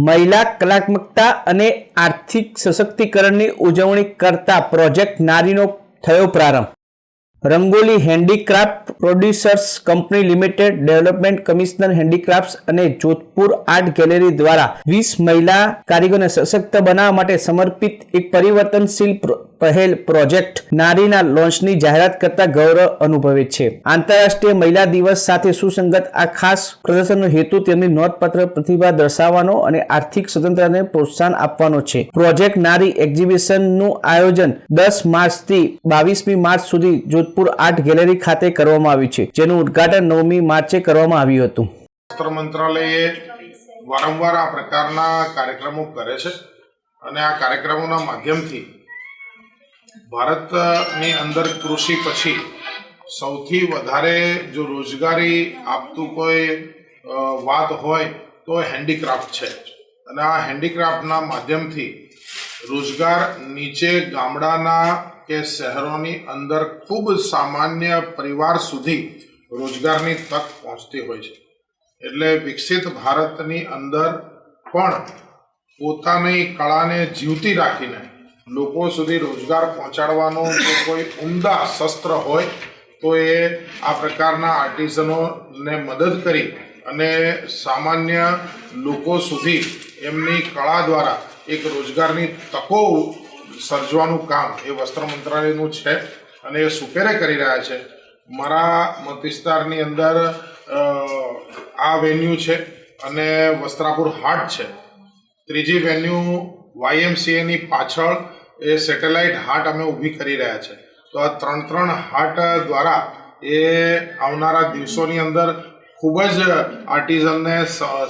મહિલા કલાત્મકતા અને આર્થિક સશક્તિકરણની ઉજવણી કરતા પ્રોજેક્ટ નારીનો થયો પ્રારંભ. Rangoli handicraft producers company limited development commissioner handicrafts અને જોધપુર આર્ટ ગેલેરી દ્વારા વીસ મહિલા કારીગરોને સશક્ત બનાવવા માટે સમર્પિત એક પરિવર્તનશીલ પ્ર- પહેલ પ્રોજેક્ટ નારીના લોન્ચની જાહેરાત કરતા ગૌરવ અનુભવે છે. આંતરરાષ્ટ્રીય મહિલા દિવસ સાથે સુસંગત આ ખાસ પ્રદર્શનનો હેતુ તેમની નોંધપાત્ર પ્રતિભા દર્શાવવાનો અને આર્થિક સ્વતંત્રતાને પ્રોત્સાહન આપવાનો છે. પ્રોજેક્ટ નારી એક્ઝિબિશનનું આયોજન દસ માર્ચથી બાવીસમી માર્ચ સુધી જોધપુર આર્ટ ગેલેરી ખાતે કરવામાં આવ્યું છે, જેનું ઉદ્ઘાટન નવમી માર્ચે કરવામાં આવ્યું હતું. મંત્રાલયે વારંવાર આ પ્રકારના કાર્યક્રમો કરે છે અને આ કાર્યક્રમોના માધ્યમથી ભારતની અંદર કૃષિ પછી સૌથી વધારે જો રોજગારી આપતું કોઈ વાત હોય તો હેન્ડીક્રાફ્ટ છે. અને આ હેન્ડીક્રાફ્ટના માધ્યમથી રોજગાર નીચે ગામડાના કે શહેરોની અંદર ખૂબ સામાન્ય પરિવાર સુધી રોજગારની તક પહોંચતી હોય છે. એટલે વિકસિત ભારતની અંદર પણ પોતાની કળાને જીવતી રાખીને લોકો સુધી રોજગાર પહોંચાડવાનો જો કોઈ ઉમદા શસ્ત્ર હોય, તો એ આ પ્રકારના આર્ટિઝનોને મદદ કરી અને સામાન્ય લોકો સુધી એમની કળા દ્વારા એક રોજગારની તકો સર્જવાનું કામ એ વસ્ત્ર મંત્રાલયનું છે અને એ સુપેરે કરી રહ્યા છે. મારા મત વિસ્તારની અંદર આ વેન્યુ છે અને વસ્ત્રાપુર હાટ છે. ત્રીજી વેન્યુ વાયએમસીએની પાછળ એ સેટેલાઇટ હાટ અમે ઊભી કરી રહ્યા છે. તો આ ત્રણ ત્રણ હાટ દ્વારા એ આવનારા દિવસોની અંદર ખૂબ જ આર્ટિઝનને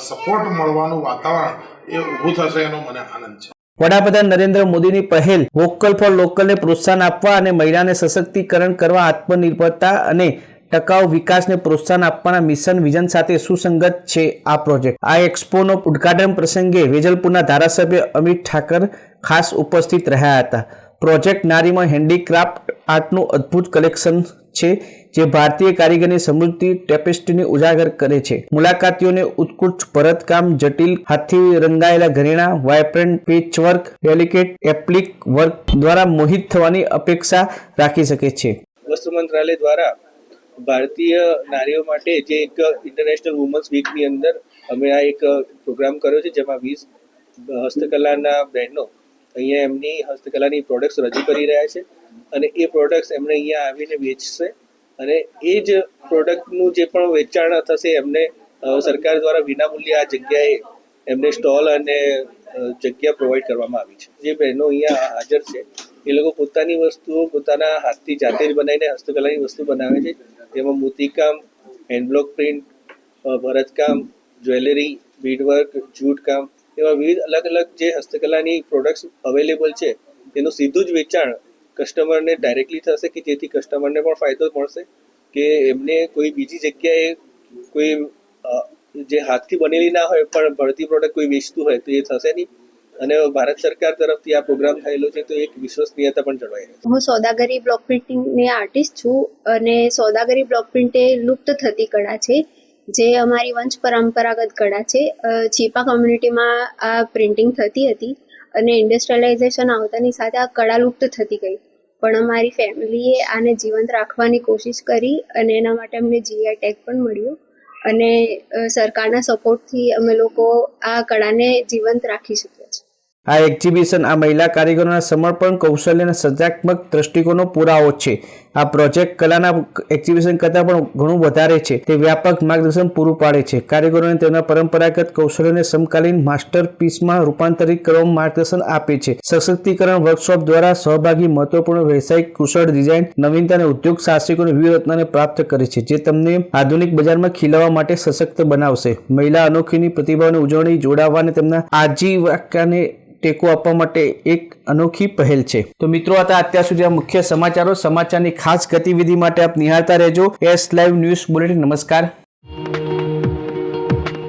સપોર્ટ મળવાનું વાતાવરણ એ ઊભું થશે એનો મને આનંદ છે. વડાપ્રધાન નરેન્દ્ર મોદીની પહેલ વોકલ ફોર લોકલને પ્રોત્સાહન આપવા અને મહિલાને સશક્તિકરણ કરવા આત્મનિર્ભરતા અને ટકાઉ વિકાસને પ્રોત્સાહન આપવાના મિશન, વિઝન સાથે સુસંગત છે આ પ્રોજેક્ટ. આ એક્સપોનો ઉદ્ઘાટન પ્રસંગે વેજલપુરના ધારાસભ્ય અમિત ઠાકર ખાસ ઉપસ્થિત રહ્યા હતા. પ્રોજેક્ટ નારીમાં હેન્ડીક્રાફ્ટ આર્ટનું અદ્ભુત કલેક્શન છે, જે ભારતીય કારીગરની સમૃદ્ધિ ટેપેસ્ટ્રીને ઉજાગર કરે છે. મુલાકાતીઓને ઉત્કૃષ્ટ ભરતકામ, જટિલ હાથથી રંગાયેલા ઘરેણા vibrant patchwork, delicate applique work દ્વારા મોહિત થવાની અપેક્ષા રાખી શકે છે. વસ્તુ મંત્રાલય દ્વારા ભારતીય નારીઓ માટે જે એક ઇન્ટરનેશનલ વુમન્સ વીકની અંદર અમે આ એક પ્રોગ્રામ કર્યો છે, જેમાં વીસ હસ્તકલાના બહેનો અહીંયા એમની હસ્તકલાની પ્રોડક્ટ્સ રજૂ કરી રહ્યા છે અને એ પ્રોડક્ટ્સ એમને અહીંયા આવીને વેચશે અને એ જ પ્રોડક્ટનું જે પણ વેચાણ થશે એમને સરકાર દ્વારા વિનામૂલ્યે આ જગ્યાએ એમને સ્ટોલ અને જગ્યા પ્રોવાઈડ કરવામાં આવી છે. જે બહેનો અહીંયા હાજર છે, એ લોકો પોતાની વસ્તુઓ પોતાના હાથથી જાતે જ બનાવીને, હસ્તકલાની વસ્તુ બનાવે છે. તેમાં મોતીકામ હેન્ડબ્લોક પ્રિન્ટ ભરતકામ જ્વેલરી બીડવર્ક જૂટકામ એવા વિવિધ અલગ અલગ જે હસ્તકલાની પ્રોડક્ટ્સ અવેલેબલ છે તેનું સીધું જ વેચાણ કસ્ટમરને ડાયરેક્ટલી થશે કે જેથી કસ્ટમરને પણ ફાયદો મળશે કે એમને કોઈ બીજી જગ્યાએ કોઈ જે હાથથી બનેલી ના હોય પણ ભરતી પ્રોડક્ટ કોઈ વેચતું હોય તો એ થશે નહીં. અને ભારત સરકાર તરફથી આ પ્રોગ્રામ થયેલો છે તો એક વિશ્વસનીયતા પણ જળવાઈ રહે હું સોદાગરી બ્લોક પ્રિન્ટિંગની આર્ટિસ્ટ છું અને સોદાગરી બ્લોક પ્રિન્ટ એ લુપ્ત થતી કળા છે, જે અમારી વંશ પરંપરાગત કળા છે. ચીપા કમ્યુનિટીમાં આ પ્રિન્ટિંગ થતી હતી અને ઇન્ડસ્ટ્રીયલાઇઝેશન આવતાની સાથે આ કળા લુપ્ત થતી ગઈ. પણ અમારી ફેમિલીએ આને જીવંત રાખવાની કોશિશ કરી અને એના માટે અમને જીઆઈ ટેગ પણ મળ્યું. અને સરકારના સપોર્ટથી અમે લોકો આ કળાને જીવંત રાખી શકીએ છીએ. આ એક્ઝિબિશન આ મહિલા કારીગરોના સમર્પણ, કૌશલ્ય અને સર્જાત્મક દ્રષ્ટિકોણનો પુરાવો છે. આ પ્રોજેક્ટ કલાના એક્ઝિબિશન કરતાં પણ ઘણું વધારે છે. તે વ્યાપક માર્ગદર્શન પૂરું પાડે છે. કારીગરોને તેમના પરંપરાગત કૌશલ્યને સમકાલીન માસ્ટર પીસમાં રૂપાંતરિત કરવામાં માર્ગદર્શન આપે છે. સશક્તિકરણ વર્કશોપ દ્વારા સહભાગી, મહત્વપૂર્ણ વ્યવસાયિક, કુશળ ડિઝાઇન, નવીનતા અને ઉદ્યોગ સાહસિકોની વ્યૂહરચનાને પ્રાપ્ત કરે છે, જે તમને આધુનિક બજારમાં ખીલવા માટે સશક્ત બનાવશે. મહિલા અનોખીની પ્રતિભાઓની ઉજવણી જોડાવા અને તેમના આજીવિકાને ટેકો આપવા માટે એક અનોખી પહેલ છે. તો મિત્રો હતા અત્યાર સુધી આ મુખ્ય સમાચારો. સમાચારની ખાસ ગતિવિધિ માટે આપ નિહાળતા રહેજો. એસ લાઈવ ન્યૂઝ બુલેટિન નમસ્કાર.